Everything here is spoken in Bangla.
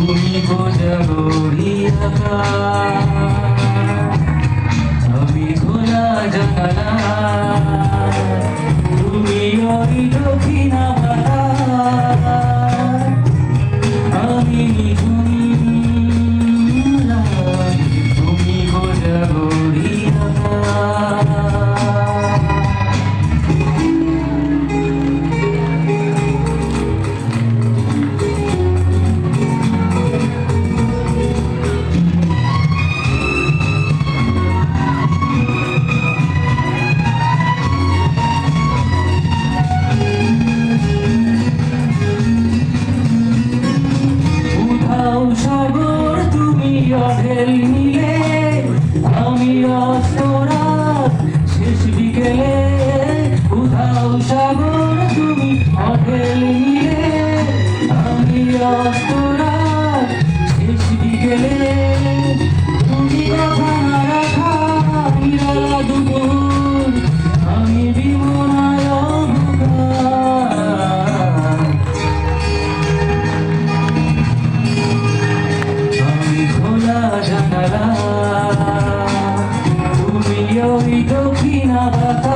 তুমি বোঝাবো আমি খোলা জানা। তুমি ওই তুমি অঢেল নিলে আমি অস্তরাত শেষ বিকেলে উধাও সাগর তুমি অঢেল নিলে আমি অস্ত বাবা